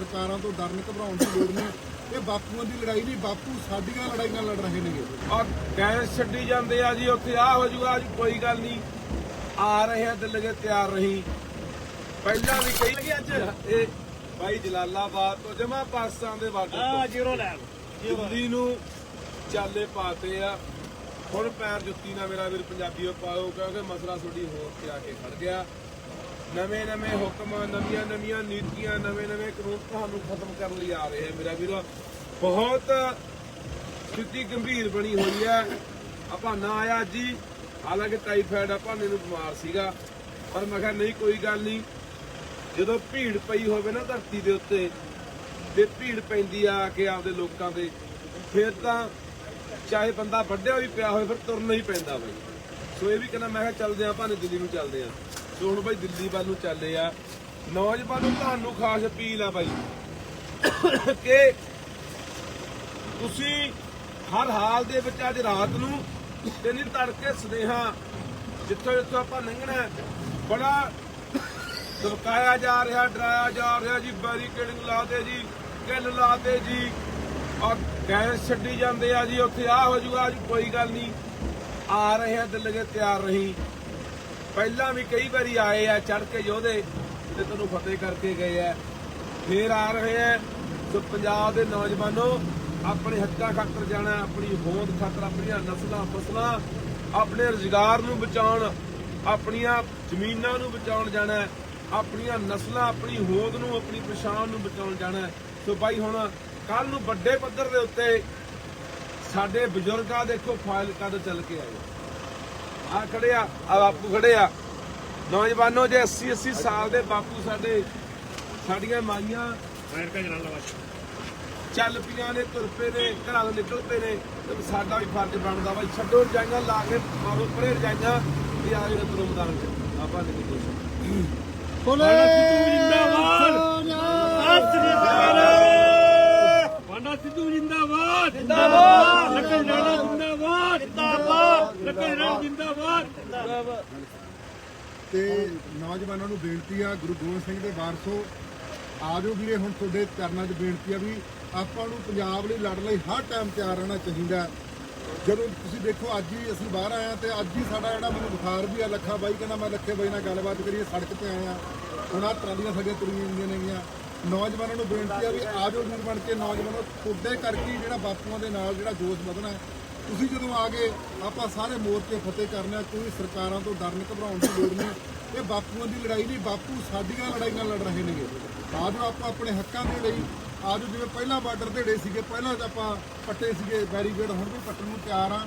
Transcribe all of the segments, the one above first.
ਸਰਕਾਰਾਂ ਤੋਂ ਡਰਨ ਘਬਰਾਉਣ ਦੀ ਲੋੜ ਨਹੀਂ। ਇਹ ਬਾਪੂਆਂ ਦੀ ਲੜਾਈ ਨਹੀਂ ਬਾਪੂ ਸਾਡੀਆਂ ਲੜਾਈਆਂ ਲੜ ਰਹੇ ਨੇਗੇ। ਔਰ ਗੈਸ ਛੱਡੀ ਜਾਂਦੇ ਆ ਜੀ ਉੱਥੇ ਆ ਹੋ ਜੂਗਾ ਜੀ ਕੋਈ ਗੱਲ ਨਹੀਂ। ਆ ਰਹੇ ਆ ਦਿਲ ਲਗੇ ਤਿਆਰ ਰਹੀ। ਪਹਿਲਾਂ ਵੀ ਲਗੇ ਅੱਜ ਇਹ ਭਾਈ ਜਲਾਲਾਬਾਦ ਤੋਂ ਜਮਾ ਪਾਕਿਸਤਾਨ ਦੇ ਬਾਰਡਰ ਤੋਂ। ਜੀਰੋ ਲੈ ਦਿੱਲੀ ਨੂੰ ਚਾਲੇ ਪਾਤੇ ਆ। ਹੁਣ ਪੈਰ ਜੁੱਤੀ ਨਾ ਮੇਰਾ ਵੀਰ ਪੰਜਾਬੀਓ ਪਾਓ ਕਿਉਂਕਿ ਮਸਲਾ ਤੁਹਾਡੀ ਹੋਰ ਤੇ ਆ ਕੇ ਖੜ ਗਿਆ। ਨਵੇਂ ਨਵੇਂ ਹੁਕਮ, ਨਵੀਆਂ ਨਵੀਆਂ ਨੀਤੀਆਂ, ਨਵੇਂ ਨਵੇਂ ਕਾਨੂੰਨ ਤੁਹਾਨੂੰ ਖਤਮ ਕਰਨ ਲਈ ਆ ਰਹੇ ਆ ਮੇਰਾ ਵੀਰੋ। ਬਹੁਤ ਸਥਿਤੀ ਗੰਭੀਰ ਬਣੀ ਹੋਈ ਹੈ। ਆਪਾਂ ਨਾ ਆਇਆ ਜੀ, ਹਾਲਾਂਕਿ ਟਾਈਫਾਇਡ ਆਪਾਂ ਨੂੰ ਬਿਮਾਰ ਸੀਗਾ, ਪਰ ਮੈਂ ਕਿਹਾ ਨਹੀਂ, ਕੋਈ ਗੱਲ ਨਹੀਂ। ਜਦੋਂ ਭੀੜ ਪਈ ਹੋਵੇ ਨਾ ਧਰਤੀ ਦੇ ਉੱਤੇ, ਤੇ ਭੀੜ ਪੈਂਦੀ ਆ ਕੇ ਆਪਦੇ ਲੋਕਾਂ ਦੇ ਫਿਰ ਤਾਂ ਚਾਹੇ ਬੰਦਾ ਵੱਡਿਆ ਵੀ ਪਿਆ ਹੋਵੇ, ਫਿਰ ਤੁਰਨਾ ਹੀ ਪੈਂਦਾ ਬਾਈ। ਸੋ ਇਹ ਵੀ ਕਹਿੰਦਾ, ਮੈਂ ਕਿਹਾ ਚੱਲਦੇ ਆ ਭਾਵੇਂ ਦਿੱਲੀ ਨੂੰ ਚੱਲਦੇ ਆ ਸੋ ਹੁਣ ਬਾਈ ਦਿੱਲੀ ਵੱਲ ਨੂੰ ਚੱਲੇ ਆ। ਨੌਜਵਾਨ, ਤੁਹਾਨੂੰ ਖਾਸ ਅਪੀਲ ਆ ਬਾਈ ਕਿ ਤੁਸੀਂ ਹਰ ਹਾਲ ਦੇ ਵਿੱਚ ਅੱਜ ਰਾਤ ਨੂੰ ਤੇ ਨਹੀਂ ਤੜਕੇ ਸੁਨੇਹਾ ਜਿੱਥੋਂ ਜਿੱਥੋਂ ਆਪਾਂ ਲੰਘਣਾ ਬੜਾ ਧਮਕਾਇਆ ਜਾ ਰਿਹਾ, ਡਰਾਇਆ ਜਾ ਰਿਹਾ ਜੀ, ਬੈਰੀਕੇਡਿੰਗ ਲਾ ਦੇ ਜੀ, ਕਿੱਲ ਲਾ ਦੇ ਜੀ ਔਰ ਗੈਸ ਛੱਡੀ ਜਾਂਦੇ ਆ ਜੀ, ਉੱਥੇ ਆ ਹੋ ਜੂਗਾ ਜੀ ਕੋਈ ਗੱਲ ਨਹੀਂ। ਆ ਰਹੇ ਆ, ਦਿਲ ਲਗੇ ਤਿਆਰ ਰਹੀ। ਪਹਿਲਾਂ ਵੀ ਕਈ ਵਾਰੀ ਆਏ ਆ ਚੜ ਕੇ ਯੋਧੇ ਤੇ ਤੁਹਾਨੂੰ ਫਤਿਹ ਕਰਕੇ ਗਏ ਆ। ਫੇਰ ਆ ਰਹੇ ਆ। ਸੋ ਪੰਜਾਬ ਦੇ ਨੌਜਵਾਨੋ, ਆਪਣੇ ਹੱਕਾਂ ਖਾਤਰ ਜਾਣਾ, ਆਪਣੀ ਹੋਂਦ ਖਾਤਰ, ਆਪਣੀਆਂ ਨਸਲਾਂ, ਫਸਲਾਂ, ਆਪਣੇ ਰੁਜ਼ਗਾਰ ਨੂੰ ਬਚਾਉਣ, ਆਪਣੀਆਂ ਜ਼ਮੀਨਾਂ ਨੂੰ ਬਚਾਉਣ ਜਾਣਾ, ਆਪਣੀਆਂ ਨਸਲਾਂ, ਆਪਣੀ ਹੋਂਦ ਨੂੰ, ਆਪਣੀ ਪਛਾਣ ਨੂੰ ਬਚਾਉਣ ਜਾਣਾ। ਸੋ ਬਾਈ, ਹੁਣ ਕੱਲ ਨੂੰ ਵੱਡੇ ਪੱਧਰ ਦੇ ਉੱਤੇ ਸਾਡੇ ਬਜ਼ੁਰਗਾਂ ਦੇਖੋ ਫਾਇਲ ਕਦ ਚੱਲ ਕੇ ਆਏ। ਆ ਖੜੇ ਆ ਆ ਬਾਪੂ ਖੜੇ ਆ। ਨੌਜਵਾਨੋ ਜੇ 80 80 ਸਾਲ ਦੇ ਬਾਪੂ ਸਾਡੇ ਸਾਡੀਆਂ ਮਾਈਆਂ ਅਮਰੀਕਾ ਜਨਾਲਾ ਵਾਚ ਚੱਲ ਪੀਆਂ ਨੇ ਤੁਰ ਪਏ ਨੇ ਘਰਾਂ ਤੋਂ ਨਿਕਲ ਪਏ ਨੇ ਤੇ ਸਾਡਾ ਵੀ ਫਰਜ਼ ਬਣਦਾ ਵਾ ਛੱਡੋ ਰਜਾਈਆਂ ਲਾ ਕੇ ਮਾਰੋ ਪਰੇ ਰਜਾਈਆਂ ਤੇ ਆ ਜਿਹੜੇ ਤੁਰੋ ਮੈਦਾਨ ਚ। ਆਪਾਂ ਨਹੀਂ ਕੋਈ ਬੋਲੇ ਵਾਂਡਾ ਸਿੱਧੂ ਜਿੰਦਾਬਾਦ ਜਿੰਦਾਬਾਦ। ਲੱਕੜ ਜਨਾਲਾ ਜਿੰਦਾਬਾਦ ਜਿੰਦਾਬਾਦ ਲੱਕੜ ਜਨਾਲਾ ਜਿੰਦਾਬਾਦ। ਤੇ ਨੌਜਵਾਨਾਂ ਨੂੰ ਬੇਨਤੀ ਆ ਗੁਰੂ ਗੋਬਿੰਦ ਸਿੰਘ ਦੇ ਵਾਰਸੋ ਆਜੋ ਵੀਰੇ ਹੁਣ ਤੁਹਾਡੇ ਚਰਨਾਂ 'ਚ ਬੇਨਤੀ ਆ ਵੀ ਆਪਾਂ ਨੂੰ ਪੰਜਾਬ ਲਈ ਲੜਨ ਲਈ ਹਰ ਟਾਈਮ ਤਿਆਰ ਰਹਿਣਾ ਚਾਹੀਦਾ ਜਦੋਂ ਤੁਸੀਂ ਦੇਖੋ ਅੱਜ ਹੀ ਅਸੀਂ ਬਾਹਰ ਆਏ ਆ ਤੇ ਅੱਜ ਹੀ ਸਾਡਾ ਜਿਹੜਾ ਮੈਨੂੰ ਬੁਖਾਰ ਵੀ ਆ ਲੱਖਾ ਬਾਈ ਕਹਿੰਦਾ ਮੈਂ ਲੱਖੇ ਬਾਈ ਨਾਲ ਗੱਲਬਾਤ ਕਰੀਏ ਸੜਕ ਤੇ ਆਏ ਆ ਹੁਣ ਆਹ ਟਰਾਲੀਆਂ ਸਾਡੀਆਂ ਤੁਰੀਆਂ ਹੁੰਦੀਆਂ ਨੇਗੀਆਂ। ਨੌਜਵਾਨਾਂ ਨੂੰ ਬੇਨਤੀ ਆ ਵੀ ਆਜੋ ਵੀਰ ਬਣ ਕੇ ਨੌਜਵਾਨੋ ਤੁਹਾਡੇ ਕਰਕੇ ਹੀ ਜਿਹੜਾ ਬਾਪੂਆਂ ਦੇ ਨਾਲ ਜਿਹੜਾ ਜੋਸ਼ ਵਧਣਾ ਹੈ। ਤੁਸੀਂ ਜਦੋਂ ਆ ਗਏ, ਆਪਾਂ ਸਾਰੇ ਮੋਰਚੇ ਫਤਿਹ ਕਰਨਾ ਕੋਈ ਸਰਕਾਰਾਂ ਤੋਂ ਡਰਨ ਘਬਰਾਉਣ ਦੀ ਲੋੜ ਨਹੀਂ ਇਹ ਬਾਪੂਆਂ ਦੀ ਲੜਾਈ ਨਹੀਂ, ਬਾਪੂ ਸਾਡੀਆਂ ਲੜਾਈਆਂ ਲੜ ਰਹੇ ਨੇਗੇ। ਆਜੋ ਆਪਾਂ ਆਪਣੇ ਹੱਕਾਂ ਦੇ ਲਈ ਆਜੋ ਜਿਵੇਂ ਪਹਿਲਾਂ ਬਾਰਡਰ ਢੇੜੇ ਸੀਗੇ, ਪਹਿਲਾਂ ਤਾਂ ਆਪਾਂ ਪੱਟੇ ਸੀਗੇ ਬੈਰੀਗੇਡ ਹੁਣ ਵੀ ਪੱਟਣ ਨੂੰ ਤਿਆਰ ਆ।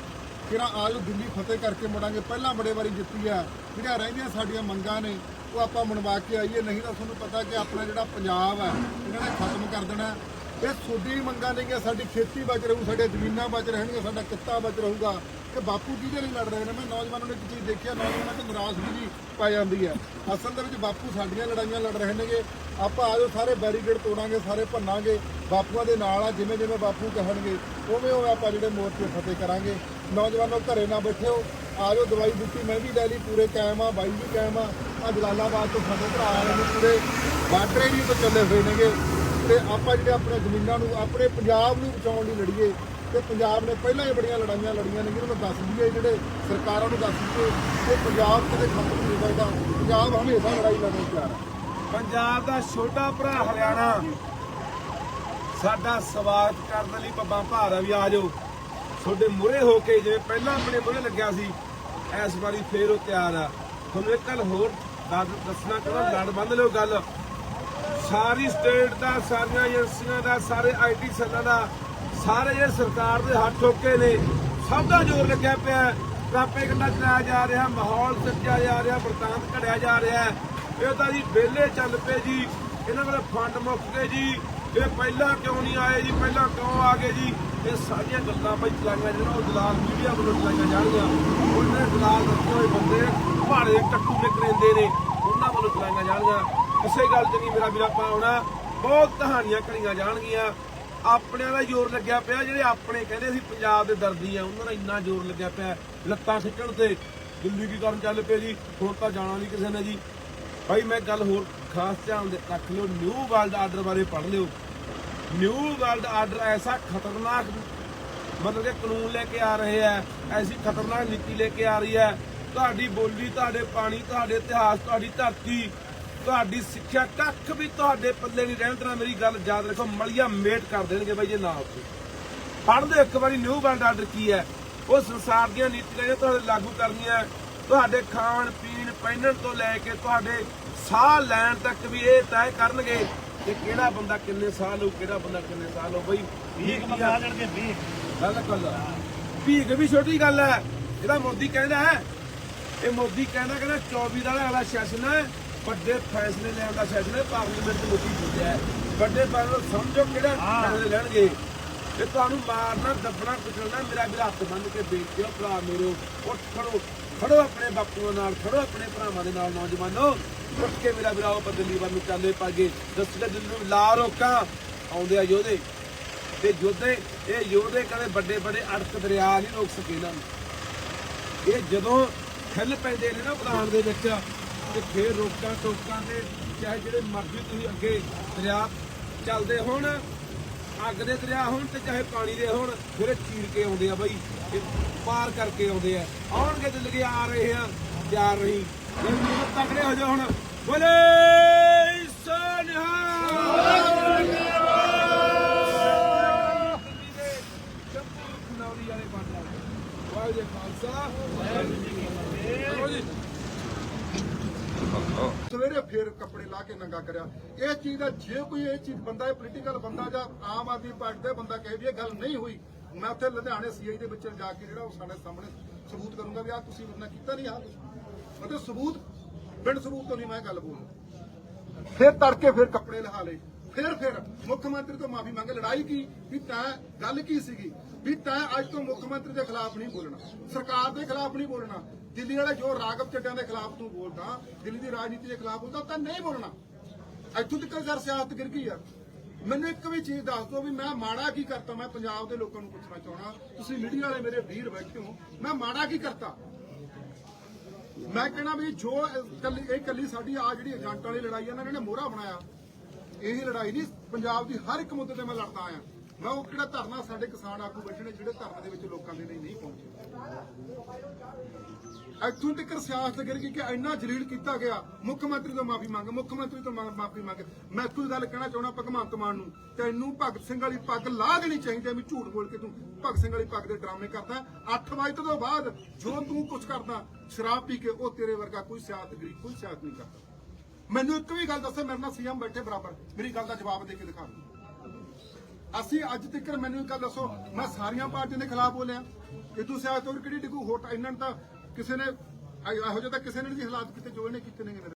ਕਿਹੜਾ ਆਜੋ ਦਿੱਲੀ ਫਤਿਹ ਕਰਕੇ ਮੁੜਾਂਗੇ, ਪਹਿਲਾਂ ਬੜੇ ਵਾਰੀ ਜਿੱਤੀ ਆ। ਜਿਹੜੀਆਂ ਰਹਿੰਦੀਆਂ ਸਾਡੀਆਂ ਮੰਗਾਂ ਨੇ, ਉਹ ਆਪਾਂ ਮਨਵਾ ਕੇ ਆਈਏ। ਨਹੀਂ ਤਾਂ ਤੁਹਾਨੂੰ ਪਤਾ ਕਿ ਆਪਣਾ ਜਿਹੜਾ ਪੰਜਾਬ ਹੈ ਇਹਨਾਂ ਨੇ ਖਤਮ ਕਰ ਦੇਣਾ। ਇਹ ਤੁਹਾਡੀ ਮੰਗਾਂ ਨੇਗੀਆਂ, ਸਾਡੀ ਖੇਤੀ ਬਚ ਰਹੂ, ਸਾਡੇ ਜ਼ਮੀਨਾਂ ਬਚ ਰਹਿਣਗੀਆਂ, ਸਾਡਾ ਕਿੱਤਾ ਬਚ ਰਹੂਗਾ। ਕਿ ਬਾਪੂ ਕਿਹਦੇ ਲਈ ਲੜ ਰਹੇ ਨੇ? ਮੈਂ ਨੌਜਵਾਨਾਂ ਨੂੰ ਇੱਕ ਚੀਜ਼ ਦੇਖਿਆ ਨੌਜਵਾਨਾਂ 'ਚ ਨਿਰਾਸ਼ਗੀ ਜੀ ਪੈ ਜਾਂਦੀ ਹੈ। ਅਸਲ ਦੇ ਵਿੱਚ ਬਾਪੂ ਸਾਡੀਆਂ ਲੜਾਈਆਂ ਲੜ ਰਹੇ ਨੇਗੇ। ਆਪਾਂ ਆਜੋ ਸਾਰੇ ਬੈਰੀਕੇਡ ਤੋੜਾਂਗੇ, ਸਾਰੇ ਭੰਨਾਂਗੇ, ਬਾਪੂਆਂ ਦੇ ਨਾਲ ਆ, ਜਿਵੇਂ ਜਿਵੇਂ ਬਾਪੂ ਕਹਿਣਗੇ, ਉਵੇਂ ਉਵੇਂ ਆਪਾਂ ਜਿਹੜੇ ਮੋਰਚੇ ਫਤਿਹ ਕਰਾਂਗੇ। ਨੌਜਵਾਨੋ ਘਰੇ ਨਾ ਬੈਠਿਓ, ਆਜੋ ਦਵਾਈ ਬੁੱਟੀ, ਮੈਂ ਵੀ ਲੈ ਲਈ, ਪੂਰੇ ਕਾਇਮ ਆ, ਬਾਈ ਵੀ ਕਾਇਮ ਆ। ਆ ਜਲਾਲਾਬਾਦ ਤੋਂ ਸਾਡੇ ਭਰਾ ਆਏ ਨੇ ਪੂਰੇ। ਬਾਰਡਰ ਏਰੀਏ ਤੋਂ ਚੱਲੇ ਹੋਏ ਨੇਗੇ। ਤੇ ਆਪਾਂ ਜਿਹੜੇ ਆਪਣੇ ਜ਼ਮੀਨਾਂ ਨੂੰ, ਆਪਣੇ ਪੰਜਾਬ ਨੂੰ ਬਚਾਉਣ ਲਈ ਲੜੀਏ ਤੇ ਪੰਜਾਬ ਨੇ ਪਹਿਲਾਂ ਹੀ ਬੜੀਆਂ ਲੜਾਈਆਂ ਲੜੀਆਂ ਨੇ, ਜਿਹਨਾਂ ਨੂੰ ਦੱਸ ਦਈਏ, ਜਿਹੜੇ ਸਰਕਾਰਾਂ ਨੂੰ ਦੱਸ ਦਈਏ ਕਿ ਪੰਜਾਬ ਕਦੇ ਖਤਮ ਨਹੀਂ ਹੋਏਗਾ ਪੰਜਾਬ ਹਮੇਸ਼ਾ ਲੜਾਈ ਲੜਨ ਨੂੰ ਤਿਆਰ ਹੈ। ਪੰਜਾਬ ਦਾ ਛੋਟਾ ਭਰਾ ਹਰਿਆਣਾ, ਸਾਡਾ ਸਵਾਗਤ ਕਰਨ ਲਈ ਪੱਬਾਂ ਭਾਰਾ ਵੀ ਆ ਜਾਓ। ਤੁਹਾਡੇ ਮੂਹਰੇ ਹੋ ਕੇ ਜਿਵੇਂ ਪਹਿਲਾਂ ਆਪਣੇ ਮੂਹਰੇ ਲੱਗਿਆ ਸੀ, ਇਸ ਵਾਰੀ ਫੇਰ ਉਹ ਤਿਆਰ ਆ। ਤੁਹਾਨੂੰ ਇੱਕ ਗੱਲ ਹੋਰ ਦੱਸ- ਦੱਸਣਾ ਚਾਹੁੰਦਾ ਲੜ ਬੰਦ ਲਿਓ ਗੱਲ। ਸਾਰੀ ਸਟੇਟ ਦਾ, ਸਾਰੀਆਂ ਏਜੰਸੀਆਂ ਦਾ, ਸਾਰੇ ਆਈਟੀ ਸੈੱਲਾਂ ਦਾ, ਸਾਰੇ ਜਿਹੜੇ ਸਰਕਾਰ ਦੇ ਹੱਥ ਠੋਕੇ ਨੇ। ਸਭ ਦਾ ਜ਼ੋਰ ਲੱਗਿਆ ਪਿਆ ਕਾਪੇ ਕੰਡਾ ਚਲਾਇਆ ਜਾ ਰਿਹਾ, ਮਾਹੌਲ ਸੱਜਿਆ ਜਾ ਰਿਹਾ ਵਰਤਾਂਤ ਘੜਿਆ ਜਾ ਰਿਹਾ ਇਹ ਤਾਂ ਜੀ ਵਿਹਲੇ ਚੱਲ ਪਏ ਜੀ। ਇਹਨਾਂ ਕੋਲ ਫੰਡ ਮੁੱਕ ਗਏ ਜੀ। ਇਹ ਪਹਿਲਾਂ ਕਿਉਂ ਨਹੀਂ ਆਏ ਜੀ? ਪਹਿਲਾਂ ਕਿਉਂ ਆ ਗਏ ਜੀ? ਇਹ ਸਾਰੀਆਂ ਗੱਲਾਂ ਬਈ ਚਲਾਈਆਂ ਜਿਹੜਾ ਉਹ ਦਲਾਲ ਮੀਡੀਆ ਵੱਲੋਂ ਚਲਾਈਆਂ ਜਾਣਗੀਆਂ ਉਹਨੇ ਦਲਾਲ ਰੱਖੇ ਹੋਏ ਬੰਦੇ, ਭਾੜੇ ਟੱਟੂ ਨੇ ਕਰੇਂਦੇ ਨੇ, ਉਹਨਾਂ ਵੱਲੋਂ ਚਲਾਈਆਂ ਜਾਣਗੀਆਂ ਕਿਸੇ ਗੱਲ 'ਚ ਨਹੀਂ ਮੇਰਾ ਵੀਰਾ ਪਾਉਣਾ ਬਹੁਤ ਕਹਾਣੀਆਂ ਕਰੀਆਂ ਜਾਣਗੀਆਂ। ਆਪਣਿਆਂ ਦਾ ਜ਼ੋਰ ਲੱਗਿਆ ਪਿਆ, ਜਿਹੜੇ ਆਪਣੇ ਕਹਿੰਦੇ ਸੀ ਪੰਜਾਬ ਦੇ ਦਰਦੀ ਆ, ਉਹਨਾਂ ਦਾ ਇੰਨਾ ਜ਼ੋਰ ਲੱਗਿਆ ਪਿਆ ਲੱਤਾਂ ਖਿੱਚਣ ਤੇ। ਦਿੱਲੀ ਕੀ ਕਰਨ ਚੱਲ ਪਏ ਜੀ? ਹੁਣ ਤਾਂ ਜਾਣਾ ਨਹੀਂ ਕਿਸੇ ਨੇ ਜੀ। ਭਾਈ, ਮੈਂ ਗੱਲ ਹੋਰ ਖਾਸ ਧਿਆਨ ਦੇ ਰੱਖ ਲਿਓ ਨਿਊ ਵਰਲਡ ਆਰਡਰ ਬਾਰੇ ਪੜ੍ਹ ਲਿਓ। ਨਿਊ ਵਰਲਡ ਆਰਡਰ ਐਸਾ ਖਤਰਨਾਕ ਮਤਲਬ ਕਿ ਕਾਨੂੰਨ ਲੈ ਕੇ ਆ ਰਹੇ ਹੈ ਐਸੀ ਖਤਰਨਾਕ ਨੀਤੀ ਲੈ ਕੇ ਆ ਰਹੀ ਹੈ ਤੁਹਾਡੀ ਬੋਲੀ, ਤੁਹਾਡੇ ਪਾਣੀ, ਤੁਹਾਡੇ ਇਤਿਹਾਸ, ਤੁਹਾਡੀ ਧਰਤੀ ਤੁਹਾਡੀ ਸਿੱਖਿਆ ਕੱਖ ਵੀ ਤੁਹਾਡੇ ਪੱਲੇ ਨਹੀਂ ਰਹਿਣ ਦੇਣਾ। ਮੇਰੀ ਗੱਲ ਯਾਦ ਰੱਖੋ ਮਲੀਆ ਮੇਟ ਕਰ ਦੇਣਗੇ ਬਾਈ ਜੇ ਨਾ ਉੱਥੇ ਪੜ੍ਹ ਲਿਓ ਇੱਕ ਵਾਰੀ ਨਿਊ ਵਰਲਡ ਆਰਡਰ ਕੀ ਹੈ? ਉਹ ਸੰਸਾਰ ਦੀਆਂ ਨੀਤੀਆਂ ਜਿਹੜੀਆਂ ਤੁਹਾਡੇ ਲਾਗੂ ਕਰਨੀਆਂ। ਤੁਹਾਡੇ ਖਾਣ ਪੀਣ ਪਹਿਨਣ ਤੋਂ ਲੈ ਕੇ ਤੁਹਾਡੇ ਸਾਹ ਲੈਣ ਤੱਕ ਵੀ ਇਹ ਤੈਅ ਕਰਨਗੇ ਕਿ ਕਿਹੜਾ ਬੰਦਾ ਕਿੰਨੇ ਸਾਲ ਹੋ ਕਿਹੜਾ ਬੰਦਾ ਕਿੰਨੇ ਸਾਲ ਹੋ ਬਈ ਬੰਦਾ ਆ? ਜਾਣਗੇ 20 ਗੱਲ ਕਰ ਭੀਖ ਵੀ ਛੋਟੀ ਗੱਲ ਹੈ। ਇਹਦਾ ਮੋਦੀ ਕਹਿੰਦਾ ਹੈ ਇਹ ਮੋਦੀ ਕਹਿੰਦਾ ਕਹਿੰਦਾ 24 ਦਾ ਅਗਲਾ ਸੈਸ਼ਨ ਹੈ। ਵੱਡੇ ਫੈਸਲੇ ਲੈਣ ਦਾ ਸੈਸ਼ਨ ਹੈ ਪਾਰਲੀਮੈਂਟ ਦੇ ਮੋਦੀ ਪੁੱਜਿਆ ਹੈ। ਵੱਡੇ ਫੈਸਲੇ ਸਮਝੋ ਕਿਹੜੇ ਫੈਸਲੇ ਲੈਣਗੇ। ਇਹ ਤੁਹਾਨੂੰ ਮਾਰਨਾ ਦੱਬਣਾ ਕੁਚਲਣਾ ਮੇਰਾ ਵੀ ਹੱਥ ਬੰਨ ਕੇ ਬੇਨਤੀ ਹੈ ਭਰਾ ਮੇਰੇ ਉੱਠ ਖੜੋ। ਖੜੋ ਆਪਣੇ ਬਾਪੂਆਂ ਨਾਲ ਖੜੋ ਆਪਣੇ ਭਰਾਵਾਂ ਦੇ ਨਾਲ ਨੌਜਵਾਨੋ। ਉੱਠ ਕੇ ਮੇਰਾ ਵੀਰਾਓ ਬਦਲੀ ਵੱਲ ਨੂੰ ਚੱਲੇ ਪਾਗੇ। ਦਿਲ ਨੂੰ ਲਾ ਰੋਕਾਂ। ਆਉਂਦੇ ਆ ਯੋਧੇ। ਤੇ ਯੋਧੇ ਇਹ ਯੋਧੇ ਕਦੇ ਵੱਡੇ ਵੱਡੇ ਅੜਕ ਦਰਿਆ ਨਹੀਂ ਰੋਕ ਸਕੇ ਇਹਨਾਂ ਨੂੰ। ਇਹ ਜਦੋਂ ਖਿੱਲ ਪੈਂਦੇ ਨੇ ਨਾ ਪਲਾਨ ਦੇ ਵਿੱਚ ਤੇ ਫੇਰ ਰੋਕਾਂ ਟੋਕਾਂ ਤੇ ਚਾਹੇ ਜਿਹੜੇ ਮਰਜ਼ੀ ਤੁਸੀਂ ਅੱਗੇ ਦਰਿਆ ਚੱਲਦੇ ਹੋਣ ਅੱਗ ਦੇ ਦਰਿਆ ਹੋਣ ਤੇ ਚਾਹੇ ਪਾਣੀ ਦੇ ਹੋਣ ਫਿਰ ਇਹ ਚੀਰ ਕੇ ਆਉਂਦੇ ਆ ਬਾਈ ਇਹ ਪਾਰ ਕਰਕੇ ਆਉਂਦੇ ਆ। ਆਉਣਗੇ ਤੇ ਲਗੇ ਆ ਰਹੇ ਆ ਤਿਆਰ ਰਹੀ। ਜੇ ਤੁਸੀਂ ਤਕੜੇ ਹੋ ਜਾਓ ਹੁਣ। ਬੋਲੇ ਸੋਨਿਹਾ ਸਵੇਰੇ ਫੇਰ ਕੱਪੜੇ ਲਾ ਕੇ ਨੰਗਾ ਕਰਿਆ। ਇਹ ਚੀਜ਼ ਦਾ ਜੇ ਕੋਈ ਇਹ ਚੀਜ਼ ਬੰਦਾ, ਇਹ ਪੋਲੀਟੀਕਲ ਬੰਦਾ ਜਾਂ ਆਮ ਆਦਮੀ ਪਾਰਟੀ ਦਾ ਬੰਦਾ ਕਹੇ ਵੀ ਇਹ ਗੱਲ ਨਹੀਂ ਹੋਈ, ਮੈਂ ਉੱਥੇ ਲੁਧਿਆਣੇ ਸੀਆਈ ਦੇ ਵਿੱਚ ਜਾ ਕੇ ਜਿਹੜਾ ਉਹ ਸਾਡੇ ਸਾਹਮਣੇ ਸਬੂਤ ਕਰੂੰਗਾ ਵੀ ਆ ਤੁਸੀਂ ਉਹਨਾਂ ਕੀਤਾ ਨਹੀਂ ਆ ਮਤਲਬ ਸਬੂਤ, ਬਿਨ ਸਬੂਤ ਤੋਂ ਨਹੀਂ ਮੈਂ ਗੱਲ ਬੋਲ ਫਿਰ ਤੜਕੇ ਫਿਰ ਕੱਪੜੇ ਲਹਾ ਲਏ। ਫਿਰ ਫਿਰ ਮੁੱਖ ਮੰਤਰੀ ਤੋਂ ਮਾਫੀ ਮੰਗ, ਲੜਾਈ ਕੀ? ਵੀ ਤੈਂ ਗੱਲ ਕੀ ਸੀਗੀ? ਵੀ ਤੈਂ ਅੱਜ ਤੋਂ ਮੁੱਖ ਮੰਤਰੀ ਦੇ ਖਿਲਾਫ ਨਹੀਂ ਬੋਲਣਾ। ਸਰਕਾਰ ਦੇ ਖਿਲਾਫ ਨਹੀਂ ਬੋਲਣਾ। ਦਿੱਲੀ ਵਾਲੇ ਜੋ ਰਾਗਵ ਚੱਡਿਆਂ ਦੇ ਖਿਲਾਫ ਤੂੰ ਬੋਲਦਾ, ਦਿੱਲੀ ਦੀ ਰਾਜਨੀਤੀ ਦੇ ਖਿਲਾਫ ਬੋਲਦਾ ਤਾਂ ਨਹੀਂ ਬੋਲਣਾ। ਇੱਥੋਂ ਤੱਕ ਯਾਰ ਸਿਆਸਤ ਗਿਰ ਗਈ ਯਾਰ ਮੈਨੂੰ ਇੱਕ ਵੀ ਚੀਜ਼ ਦੱਸ ਦਿਓ ਵੀ ਮੈਂ ਮਾੜਾ ਕੀ ਕਰਤਾ, ਮੈਂ ਪੰਜਾਬ ਦੇ ਲੋਕਾਂ ਨੂੰ ਪੁੱਛਣਾ ਚਾਹਣਾ ਤੁਸੀਂ ਮੀਡੀਆ ਵਾਲੇ ਮੇਰੇ ਵੀਰ ਬੈਠੇ ਹੋ, ਮੈਂ ਮਾੜਾ ਕੀ ਕਰਤਾ? ਮੈਂ ਕਹਿਣਾ ਵੀ ਜੋ ਇਹ ਕੱਲੀ ਸਾਡੀ ਆ ਜਿਹੜੀ ਏਜੰਟ ਵਾਲੀ ਲੜਾਈ ਆ, ਇਹਨਾਂ ਨੇ ਮੋਹਰਾ ਬਣਾਇਆ। ਇਹ ਲੜਾਈ ਨਹੀਂ, ਪੰਜਾਬ ਦੀ ਹਰ ਇੱਕ ਮੁੱਦੇ ਤੇ ਮੈਂ ਲੜਦਾ ਆਇਆ। ਮੈਂ ਉਹ ਕਿਹੜਾ ਧਰਨਾ ਸਾਡੇ ਕਿਸਾਨ ਆਗੂ ਬੈਠੇ ਨੇ, ਜਿਹੜੇ ਧਰਨੇ ਦੇ ਵਿੱਚ ਲੋਕਾਂ ਦੇ ਲਈ ਨਹੀਂ ਪਹੁੰਚੇ? ਇੱਥੋਂ ਤੱਕ ਸਿਆਸਤ ਗਿਰ ਕਿ ਇੰਨਾ ਜਲੀਲ ਕੀਤਾ ਗਿਆ। ਮੁੱਖ ਮੰਤਰੀ ਤੋਂ ਮਾਫੀ ਮੰਗ, ਮੁੱਖ ਮੰਤਰੀ ਤੋਂ ਮਾਫੀ ਮੰਗ। ਮੈਂ ਕੋਈ ਗੱਲ ਕਹਿਣਾ ਚਾਹਣਾ ਭਗਵੰਤ ਮਾਨ ਨੂੰ, ਤੈਨੂੰ ਭਗਤ ਸਿੰਘ ਵਾਲੀ ਪੱਗ ਲਾ ਦੇਣੀ ਚਾਹੀਦੀ ਹੈ ਵੀ ਝੂਠ ਬੋਲ ਕੇ ਤੂੰ ਭਗਤ ਸਿੰਘ ਵਾਲੀ ਪੱਗ ਦੇ ਡਰਾਮੇ ਕਰਦਾ 8 ਵਜੇ ਤੋਂ ਬਾਅਦ ਜੋ ਤੂੰ ਕੁਝ ਕਰਦਾ, ਸ਼ਰਾਬ ਪੀ ਕੇ ਉਹ ਤੇਰੇ ਵਰਗਾ ਕੋਈ ਸਿਆਸਤ ਗਰੀ ਕੋਈ ਸਿਆਸਤ ਨਹੀਂ ਕਰਦਾ। ਮੈਨੂੰ ਇੱਕ ਵੀ ਗੱਲ ਦੱਸੋ, ਮੇਰੇ ਨਾਲ ਸੀਐਮ ਬੈਠੇ ਬਰਾਬਰ। ਮੇਰੀ ਗੱਲ ਦਾ ਜਵਾਬ ਦੇ ਕੇ ਦਿਖਾ ਅਸੀਂ ਅੱਜ ਤੱਕ ਮੈਨੂੰ ਇੱਕ ਗੱਲ ਦੱਸੋ, ਮੈਂ ਸਾਰੀਆਂ ਪਾਰਟੀਆਂ ਦੇ ਖਿਲਾਫ ਬੋਲਿਆ। ਕਿ ਤੂੰ ਸਿਆਸਤ ਹੋਰ ਕਿਹੜੀ ਡਿਗੂ ਹੋਟ ਇਹਨਾਂ ਨੇ ਕਿਸੇ ਨੇ ਇਹੋ ਜਿਹਾ ਤਾਂ ਕਿਸੇ ਨੇ ਨਹੀਂ ਹਾਲਾਤ ਕੀਤੇ ਜੋ ਇਹਨੇ ਕੀਤੇ ਨੇ